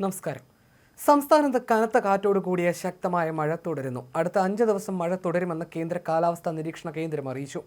നമസ്കാരം. സംസ്ഥാനത്ത് കനത്ത കാറ്റോട് കൂടിയ ശക്തമായ മഴ തുടരുന്നു. അടുത്ത അഞ്ച് ദിവസം മഴ തുടരുമെന്ന് കേന്ദ്ര കാലാവസ്ഥാ നിരീക്ഷണ കേന്ദ്രം അറിയിച്ചു.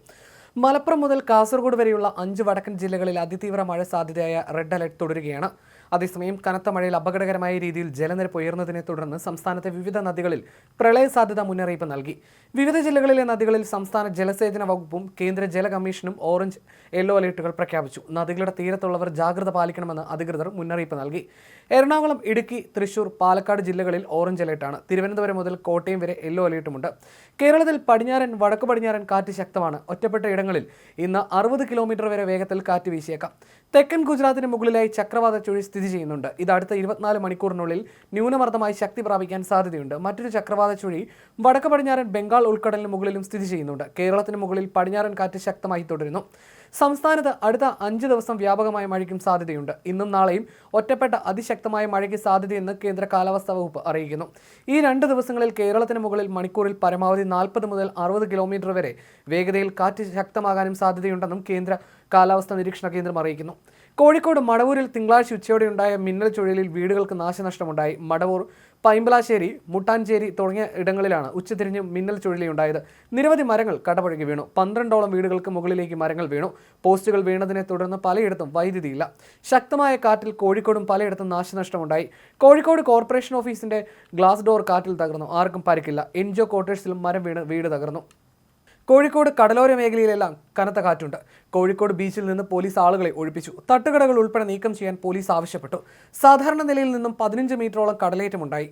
മലപ്പുറം മുതൽ കാസർഗോഡ് വരെയുള്ള അഞ്ച് വടക്കൻ ജില്ലകളിൽ അതിതീവ്ര മഴ സാധ്യതയായ റെഡ് അലർട്ട് തുടരുകയാണ്. അതേസമയം കനത്ത മഴയിൽ അപകടകരമായ രീതിയിൽ ജലനിരപ്പ് ഉയർന്നതിനെ തുടർന്ന് സംസ്ഥാനത്തെ വിവിധ നദികളിൽ പ്രളയ സാധ്യത മുന്നറിയിപ്പ് നൽകി. വിവിധ ജില്ലകളിലെ നദികളിൽ സംസ്ഥാന ജലസേചന വകുപ്പും കേന്ദ്ര ജല കമ്മീഷനും ഓറഞ്ച് യെല്ലോ അലേർട്ടുകൾ പ്രഖ്യാപിച്ചു. നദികളുടെ തീരത്തുള്ളവർ ജാഗ്രത പാലിക്കണമെന്ന് അധികൃതർ മുന്നറിയിപ്പ് നൽകി. എറണാകുളം ഇടുക്കി തൃശൂർ പാലക്കാട് ജില്ലകളിൽ ഓറഞ്ച് അലേർട്ടാണ് തിരുവനന്തപുരം മുതൽ കോട്ടയം വരെ യെല്ലോ അലേർട്ടുമുണ്ട് കേരളത്തിൽ പടിഞ്ഞാറൻ വടക്കു പടിഞ്ഞാറൻ കാറ്റ് ശക്തമാണ്. ഒറ്റപ്പെട്ട ഇടങ്ങളിൽ ഇന്ന് അറുപത് കിലോമീറ്റർ വരെ വേഗത്തിൽ കാറ്റ് വീശിയേക്കാം. തെക്കൻ ഗുജറാത്തിന് മുകളിലായി ചക്രവാത ചുഴി സ്ഥിതി ചെയ്യുന്നുണ്ട്. ഇത് അടുത്ത ഇരുപത്തിനാല് മണിക്കൂറിനുള്ളിൽ ന്യൂനമർദ്ദമായി ശക്തി പ്രാപിക്കാൻ സാധ്യതയുണ്ട്. മറ്റൊരു ചക്രവാത ചുഴി വടക്ക് പടിഞ്ഞാറൻ ബംഗാൾ ഉൾക്കടലിന് മുകളിലും സ്ഥിതി ചെയ്യുന്നുണ്ട്. കേരളത്തിന് മുകളിൽ പടിഞ്ഞാറൻ കാറ്റ് ശക്തമായി തുടരുന്നു. സംസ്ഥാനത്ത് അടുത്ത അഞ്ച് ദിവസം വ്യാപകമായ മഴയ്ക്കും സാധ്യതയുണ്ട്. ഇന്നും നാളെയും ഒറ്റപ്പെട്ട അതിശക്തമായ മഴയ്ക്ക് സാധ്യതയെന്ന് കേന്ദ്ര കാലാവസ്ഥാ വകുപ്പ് അറിയിക്കുന്നു. ഈ രണ്ട് ദിവസങ്ങളിൽ കേരളത്തിന് മുകളിൽ മണിക്കൂറിൽ പരമാവധി നാൽപ്പത് മുതൽ അറുപത് കിലോമീറ്റർ വരെ വേഗതയിൽ കാറ്റ് ശക്തമാകാനും സാധ്യതയുണ്ടെന്നും കേന്ദ്ര കാലാവസ്ഥാ നിരീക്ഷണ കേന്ദ്രം അറിയിക്കുന്നു. കോഴിക്കോട് മടവൂരിൽ തിങ്കളാഴ്ച ഉച്ചയോടെ ഉണ്ടായ മിന്നൽ ചുഴലിൽ വീടുകൾക്ക് നാശനഷ്ടമുണ്ടായി. മടവൂർ പൈമ്പലാശ്ശേരി മുട്ടാഞ്ചേരി തുടങ്ങിയ ഇടങ്ങളിലാണ് ഉച്ചതിരിഞ്ഞ് മിന്നൽ ചുഴലിയുണ്ടായത്. നിരവധി മരങ്ങൾ കടപുഴകി വീണു. പന്ത്രണ്ടോളം വീടുകൾക്ക് മുകളിലേക്ക് മരങ്ങൾ വീണു. പോസ്റ്റുകൾ വീണതിനെ തുടർന്ന് പലയിടത്തും വൈദ്യുതിയില്ല. ശക്തമായ കാറ്റിൽ കോഴിക്കോടും പലയിടത്തും നാശനഷ്ടമുണ്ടായി. കോഴിക്കോട് കോർപ്പറേഷൻ ഓഫീസിന്റെ ഗ്ലാസ് ഡോർ കാറ്റിൽ തകർന്നു. ആർക്കും പരിക്കില്ല. എൻജിഒ ക്വാർട്ടേഴ്സിലും മരം വീണ് വീട് തകർന്നു. കോഴിക്കോട് കടലോര മേഖലയിലെല്ലാം കനത്ത കാറ്റുണ്ട്. കോഴിക്കോട് ബീച്ചിൽ നിന്ന് പോലീസ് ആളുകളെ ഒഴിപ്പിച്ചു. തട്ടുകടകൾ ഉൾപ്പെടെ നീക്കം ചെയ്യാൻ പോലീസ് ആവശ്യപ്പെട്ടു. സാധാരണ നിലയിൽ നിന്നും പതിനഞ്ച് മീറ്ററോളം കടലേറ്റമുണ്ടായി.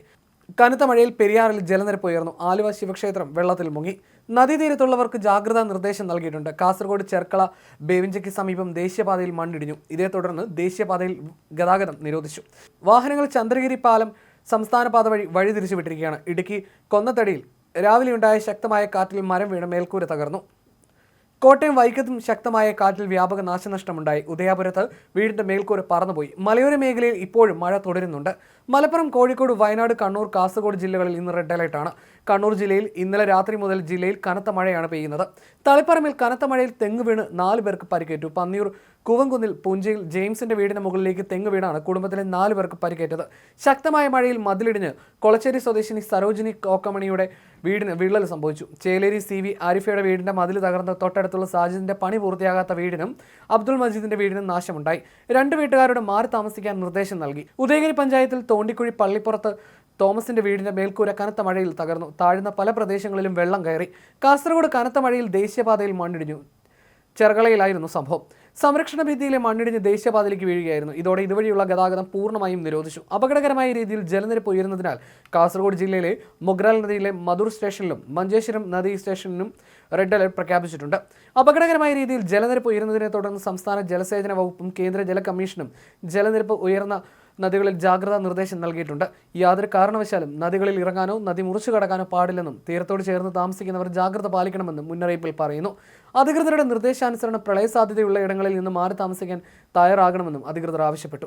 കനത്ത മഴയിൽ പെരിയാറിൽ ജലനിരപ്പ് ഉയർന്നു. ആലുവ ശിവക്ഷേത്രം വെള്ളത്തിൽ മുങ്ങി. നദീതീരത്തുള്ളവർക്ക് ജാഗ്രതാ നിർദ്ദേശം നൽകിയിട്ടുണ്ട്. കാസർഗോഡ് ചെർക്കള ബേവിഞ്ചയ്ക്ക് സമീപം ദേശീയപാതയിൽ മണ്ണിടിഞ്ഞു. ഇതേ തുടർന്ന് ദേശീയപാതയിൽ ഗതാഗതം നിരോധിച്ചു. വാഹനങ്ങൾ ചന്ദ്രഗിരി പാലം സംസ്ഥാന പാത വഴി വഴിതിരിച്ചു വിട്ടിരിക്കുകയാണ് ഇടുക്കി കൊന്നത്തടിയിൽ രാവിലെ ഉണ്ടായ ശക്തമായ കാറ്റിൽ മരം വീണ് മേൽക്കൂര തകർന്നു. കോട്ടയം വൈക്കത്തും ശക്തമായ കാറ്റിൽ വ്യാപക നാശനഷ്ടമുണ്ടായി. ഉദയാപുരത്ത് വീടിന്റെ മേൽക്കൂര പറന്നുപോയി. മലയോര മേഖലയിൽ ഇപ്പോഴും മഴ തുടരുന്നുണ്ട്. മലപ്പുറം കോഴിക്കോട് വയനാട് കണ്ണൂർ കാസർഗോഡ് ജില്ലകളിൽ ഇന്ന് റെഡ് അലർട്ടാണ് കണ്ണൂർ ജില്ലയിൽ ഇന്നലെ രാത്രി മുതൽ ജില്ലയിൽ കനത്ത മഴയാണ് പെയ്യുന്നത്. തളിപ്പറമ്പിൽ കനത്ത മഴയിൽ തെങ്ങ് വീണ് നാല് പേർക്ക് പരിക്കേറ്റു. പന്നിയൂർ കൂവൻകുന്നിൽ പുഞ്ചയിൽ ജെയിംസിന്റെ വീടിന് മുകളിലേക്ക് തെങ്ങ് വീണാണ് കുടുംബത്തിലെ നാല് പേർക്ക് പരിക്കേറ്റത്. ശക്തമായ മഴയിൽ മതിലിടിഞ്ഞ് കൊളച്ചേരി സ്വദേശിനി സരോജിനി കോക്കമണിയുടെ വീടിന് വിള്ളൽ സംഭവിച്ചു. ചേലേരി സി വി ആരിഫയുടെ വീടിന്റെ മതിൽ തകർന്ന് തൊട്ടടുത്തുള്ള സാജിദിന്റെ പണി പൂർത്തിയാകാത്ത വീടിനും അബ്ദുൾ മജീദിന്റെ വീടിനും നാശമുണ്ടായി. രണ്ട് വീട്ടുകാരോട് മാറി താമസിക്കാൻ നിർദ്ദേശം നൽകി. ഉദയഗിരി പഞ്ചായത്തിൽ തോണ്ടിക്കുഴി പള്ളിപ്പുറത്ത് തോമസിന്റെ വീടിന്റെ മേൽക്കൂര കനത്ത മഴയിൽ തകർന്നു. താഴ്ന്ന പല പ്രദേശങ്ങളിലും വെള്ളം കയറി. കാസർഗോഡ് കനത്ത മഴയിൽ ദേശീയപാതയിൽ മണ്ണിടിഞ്ഞു. ചെറുകളയിലായിരുന്നു സംഭവം. സംരക്ഷണ ഭിത്തിയിലെ മണ്ണിടിഞ്ഞ് ദേശീയപാതയിലേക്ക് വീഴുകയായിരുന്നു. ഇതോടെ ഇതുവഴിയുള്ള ഗതാഗതം പൂർണമായും നിരോധിച്ചു. അപകടകരമായ രീതിയിൽ ജലനിരപ്പ് ഉയരുന്നതിനാൽ കാസർഗോഡ് ജില്ലയിലെ മൊഗ്രാൽ നദിയിലെ മധുർ സ്റ്റേഷനിലും മഞ്ചേശ്വരം നദി സ്റ്റേഷനിലും റെഡ് അലർട്ട് പ്രഖ്യാപിച്ചിട്ടുണ്ട്. അപകടകരമായ രീതിയിൽ ജലനിരപ്പ് ഉയരുന്നതിനെ തുടർന്ന് സംസ്ഥാന ജലസേചന വകുപ്പും കേന്ദ്ര ജല കമ്മീഷനും ജലനിരപ്പ് ഉയർന്ന നദികളിൽ ജാഗ്രതാ നിർദ്ദേശം നൽകിയിട്ടുണ്ട്. യാതൊരു കാരണവശാലും നദികളിൽ ഇറങ്ങാനോ നദി മുറിച്ചു കടക്കാനോ പാടില്ലെന്നും തീരത്തോട് ചേർന്ന് താമസിക്കുന്നവർ ജാഗ്രത പാലിക്കണമെന്നും മുന്നറിയിപ്പിൽ പറയുന്നു. അധികൃതരുടെ നിർദ്ദേശാനുസരണം പ്രളയ സാധ്യതയുള്ള ഇടങ്ങളിൽ നിന്ന് മാറി താമസിക്കാൻ തയ്യാറാകണമെന്നും അധികൃതർ ആവശ്യപ്പെട്ടു.